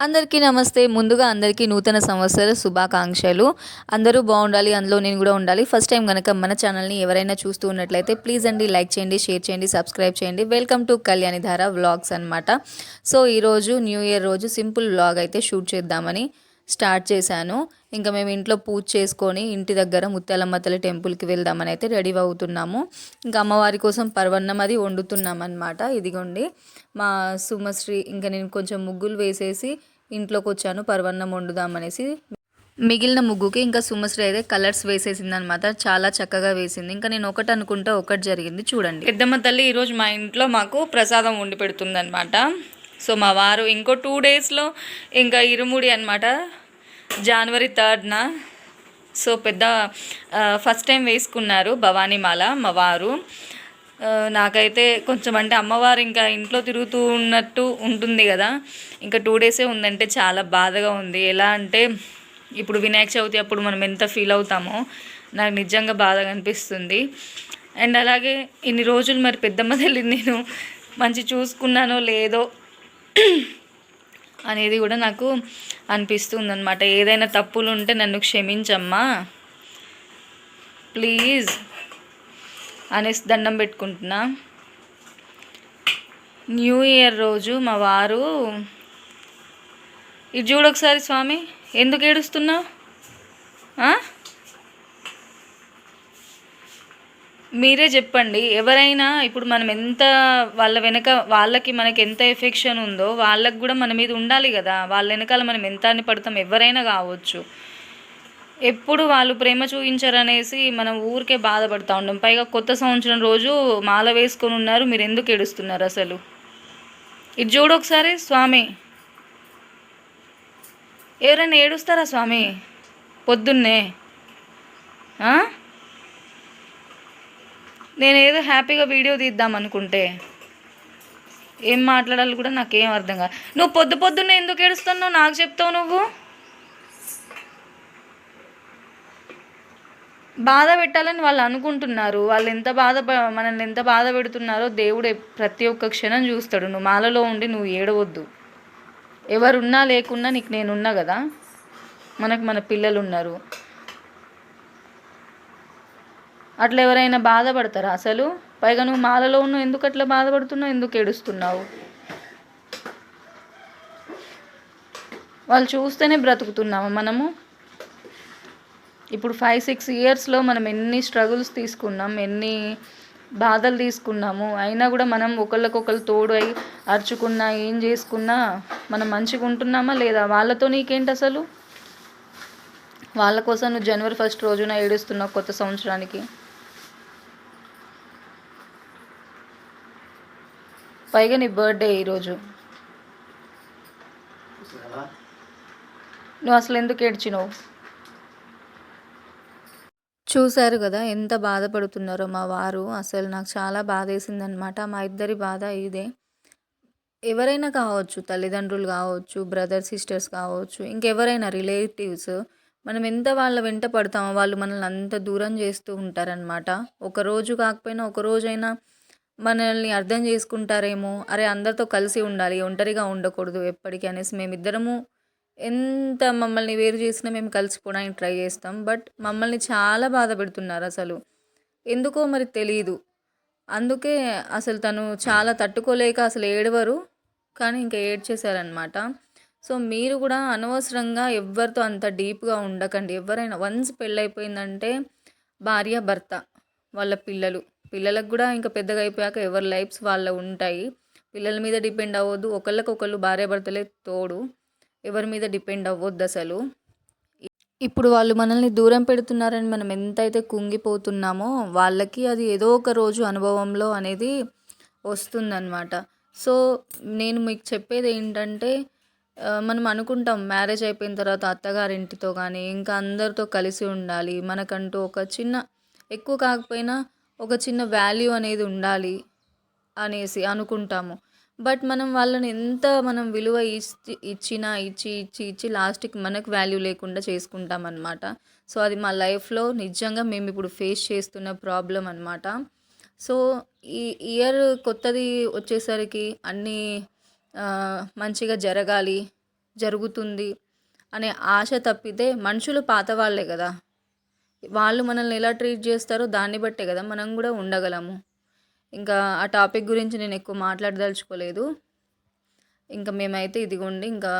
అందరికీ నమస్తే. ముందుగా అందరికీ నూతన సంవత్సర శుభాకాంక్షలు. అందరూ బాగుండాలి అందులో నేను కూడా ఉండాలి. ఫస్ట్ టైం కనుక మన ఛానల్ని ఎవరైనా చూస్తూ ఉన్నట్లయితే ప్లీజ్ అండి లైక్ చేయండి షేర్ చేయండి సబ్స్క్రైబ్ చేయండి. వెల్కమ్ టు కళ్యాణిధార వ్లాగ్స్ అనమాట సో ఈరోజు న్యూ ఇయర్ రోజు సింపుల్ వ్లాగ్ అయితే షూట్ చేద్దామని స్టార్ట్ చేశాను. ఇంకా మేము ఇంట్లో పూజ చేసుకొని ఇంటి దగ్గర ముత్యాలమ్మ తల్లి టెంపుల్కి వెళ్దామని అయితే రెడీ అవుతున్నాము. ఇంకా అమ్మవారి కోసం పర్వన్నం అది వండుతున్నాం అనమాట ఇదిగోండి. మా సుమశ్రీ ఇంకా నేను కొంచెం ముగ్గులు వేసేసి ఇంట్లోకి వచ్చాను పర్వన్నం వండుదామనేసి. మిగిలిన ముగ్గుకి ఇంకా సుమశ్రీ అయితే కలర్స్ వేసేసింది అనమాట చాలా చక్కగా వేసింది. ఇంకా నేను ఒకటి అనుకుంటే ఒకటి జరిగింది. చూడండి. పెద్దమ్మ తల్లి ఈరోజు మా ఇంట్లో మాకు ప్రసాదం వండి పెడుతుంది అనమాట సో మా వారు ఇంకో టూ డేస్లో ఇంకా ఇరుముడి అనమాట జనవరి థర్డ్న సో పెద్ద ఫస్ట్ టైం వేసుకున్నారు భవానీమాల మా వారు. నాకైతే కొంచెం అంటే అమ్మవారు ఇంకా ఇంట్లో తిరుగుతూ ఉన్నట్టు ఉంటుంది కదా. ఇంకా టూ డేసే ఉందంటే చాలా బాధగా ఉంది. ఎలా అంటే ఇప్పుడు వినాయక చవితి అప్పుడు మనం ఎంత ఫీల్ అవుతామో నాకు నిజంగా బాధగా అనిపిస్తుంది. అండ్ అలాగే ఇన్ని రోజులు మరి పెద్దమ్మ తల్లి నేను మంచి చూసుకున్నానో లేదో అనేది కూడా నాకు అనిపిస్తుంది అనమాట ఏదైనా తప్పులు ఉంటే నన్ను క్షమించమ్మా. ప్లీజ్ అనేసి దండం పెట్టుకుంటున్నా. న్యూ ఇయర్ రోజు మా వారు ఇది చూడొకసారి స్వామి ఎందుకు ఏడుస్తున్నావు మీరే చెప్పండి ఎవరైనా ఇప్పుడు మనం ఎంత వాళ్ళ వెనక వాళ్ళకి మనకి ఎంత ఎఫెక్షన్ ఉందో వాళ్ళకి కూడా మన మీద ఉండాలి కదా. వాళ్ళ వెనకాల మనం ఎంత అని పడతాం ఎవరైనా కావచ్చు. ఎప్పుడు వాళ్ళు ప్రేమ చూపించారనేసి మనం ఊరికే బాధపడతా ఉంటాం పైగా కొత్త సంవత్సరం రోజు మాల వేసుకొని ఉన్నారు మీరు ఎందుకు ఏడుస్తున్నారు అసలు? ఇది చూడు ఒకసారి స్వామి. ఎవరైనా ఏడుస్తారా స్వామి? పొద్దున్నే. నేను ఏదో హ్యాపీగా వీడియో తీద్దాం అనుకుంటే. ఏం మాట్లాడాలి కూడా నాకేం అర్థం కాదు. నువ్వు పొద్దు పొద్దున్నే ఎందుకు ఏడుస్తున్నావు? నాకు చెప్తావు నువ్వు? బాధ పెట్టాలని వాళ్ళు అనుకుంటున్నారు. వాళ్ళు ఎంత బాధ మనల్ని ఎంత బాధ పెడుతున్నారో దేవుడు ప్రతి ఒక్క క్షణం చూస్తాడు. నువ్వు మాలలో ఉండి నువ్వు ఏడవద్దు. ఎవరున్నా లేకున్నా నీకు నేనున్నా కదా. మనకు మన పిల్లలు ఉన్నారు అట్లా ఎవరైనా బాధపడతారా అసలు? పైగా నువ్వు మాలలో ఉన్నావు. ఎందుకు అట్లా బాధపడుతున్నావు? ఎందుకు ఏడుస్తున్నావు? వాళ్ళు చూస్తేనే బ్రతుకుతున్నాము మనము. ఇప్పుడు ఫైవ్ సిక్స్ ఇయర్స్లో మనం ఎన్ని స్ట్రగుల్స్ తీసుకున్నాం ఎన్ని బాధలు తీసుకున్నాము అయినా కూడా మనం ఒకళ్ళకొకరు తోడు అయి అరుచుకున్నా ఏం చేసుకున్నా మనం మంచిగా ఉంటున్నామా లేదా? వాళ్ళతో నీకేంటి అసలు? వాళ్ళ కోసం నువ్వు జనవరి ఫస్ట్ రోజున ఏడుస్తున్నావు కొత్త సంవత్సరానికి. పైగా నీ బర్త్డే ఈరోజు నువ్వు అసలు ఎందుకు ఏడ్చినావు? చూశారు కదా ఎంత బాధపడుతున్నారో మా వారు. అసలు నాకు చాలా బాధ వేసిందనమాట మా ఇద్దరి బాధ ఇదే. ఎవరైనా కావచ్చు తల్లిదండ్రులు కావచ్చు బ్రదర్ సిస్టర్స్ కావచ్చు ఇంకెవరైనా రిలేటివ్స్ మనం ఎంత వాళ్ళ వెంట పడతామో వాళ్ళు మనల్ని అంత దూరం చేస్తూ ఉంటారనమాట ఒకరోజు కాకపోయినా ఒక రోజైనా మనల్ని అర్థం చేసుకుంటారేమో. అరే అందరితో కలిసి ఉండాలి ఒంటరిగా ఉండకూడదు ఎప్పటికీ అనేసి మేమిద్దరము ఎంత మమ్మల్ని వేరు చేసినా మేము కలిసిపోవడానికి ట్రై చేస్తాం. బట్ మమ్మల్ని చాలా బాధ పెడుతున్నారు అసలు. ఎందుకో మరి తెలియదు అందుకే అసలు తను చాలా తట్టుకోలేక అసలు ఏడవరు. కానీ ఇంకా ఏడ్చేశారనమాట సో మీరు కూడా అనవసరంగా ఎవరితో అంత డీప్గా ఉండకండి. ఎవరైనా వన్స్ పెళ్ళైపోయిందంటే భార్య భర్త వాళ్ళ పిల్లలు. పిల్లలకు కూడా ఇంకా పెద్దగా అయిపోయాక ఎవరి లైఫ్స్ వాళ్ళ ఉంటాయి. పిల్లల మీద డిపెండ్ అవ్వద్దు. ఒకళ్ళకొకళ్ళు భార్య భర్తలే తోడు. ఎవరి మీద డిపెండ్ అవ్వద్దు అసలు. ఇప్పుడు వాళ్ళు మనల్ని దూరం పెడుతున్నారని మనం ఎంతైతే కుంగిపోతున్నామో వాళ్ళకి అది ఏదో ఒక రోజు అనుభవంలో అనేది వస్తుందన్నమాట. సో నేను మీకు చెప్పేది ఏంటంటే మనం అనుకుంటాం మ్యారేజ్ అయిపోయిన తర్వాత అత్తగారింటితో కానీ ఇంకా అందరితో కలిసి ఉండాలి. మనకంటూ ఒక చిన్న ఎక్కువ కాకపోయినా ఒక చిన్న వాల్యూ అనేది ఉండాలి అనేసి అనుకుంటాము. బట్ మనం వాళ్ళని ఎంత మనం విలువ ఇచ్చి ఇచ్చినా ఇచ్చి ఇచ్చి ఇచ్చి లాస్ట్కి మనకు వాల్యూ లేకుండా చేసుకుంటాం అనమాట సో అది మా లైఫ్లో నిజంగా మేము ఇప్పుడు ఫేస్ చేస్తున్న ప్రాబ్లం అనమాట సో ఈ ఇయర్ కొత్తది వచ్చేసరికి అన్నీ మంచిగా జరగాలి జరుగుతుంది అనే ఆశ తప్పితే మనుషులు పాత వాళ్ళే కదా. వాళ్ళు మనల్ని ఎలా ట్రీట్ చేస్తారో దాన్ని బట్టే కదా మనం కూడా ఉండగలము. ఇంకా ఆ టాపిక్ గురించి నేను ఎక్కువ మాట్లాడదలుచుకోలేదు. ఇంకా మేమైతే ఇదిగోండి ఇంకా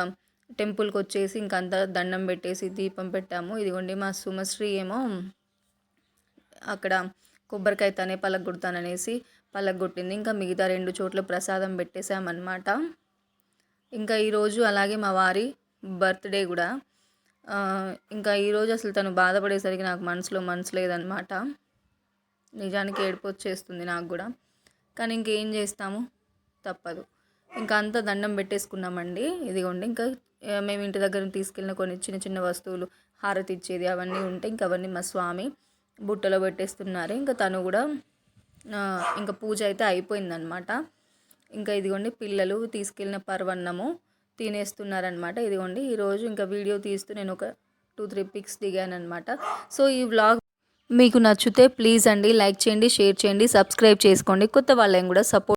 టెంపుల్కి వచ్చేసి ఇంకా అంతా దండం పెట్టేసి దీపం పెట్టాము. ఇదిగోండి మా సుమశ్రీ ఏమో అక్కడ కొబ్బరికాయ తనే పలగొడతాననేసి పలగొట్టింది. ఇంకా మిగతా రెండు చోట్ల ప్రసాదం పెట్టేశామన్నమాట. ఇంకా ఈరోజు అలాగే మా వారి బర్త్డే కూడా. ఇంకా ఈరోజు అసలు తను బాధపడేసరికి నాకు మనసులో మనసు లేదనమాట నిజానికి ఏడుపు వచ్చేస్తుంది నాకు కూడా. కానీ ఇంకేం చేస్తాము? తప్పదు. ఇంకా అంతా దండం పెట్టేసుకున్నామండి. ఇదిగోండి ఇంకా మేము ఇంటి దగ్గర తీసుకెళ్ళిన కొన్ని చిన్న చిన్న వస్తువులు హారతి ఇచ్చేది అవన్నీ ఉంటే ఇంకా అవన్నీ మా స్వామి బుట్టలో పెట్టేస్తున్నారు. ఇంకా తను కూడా ఇంకా పూజ అయితే అయిపోయిందనమాట. ఇంకా ఇదిగోండి పిల్లలు తీసుకెళ్ళిన పర్వన్నము తినేస్తున్నారనమాట. ఇదిగోండి ఈరోజు ఇంకా వీడియో తీస్తూ నేను ఒక టూ త్రీ పిక్స్ దిగాను అనమాట సో ఈ వ్లాగ్ మీకు నచ్చితే ప్లీజ్ అండి లైక్ చేయండి షేర్ చేయండి సబ్స్క్రైబ్ చేసుకోండి. కొత్త వాళ్ళని కూడా సపోర్ట్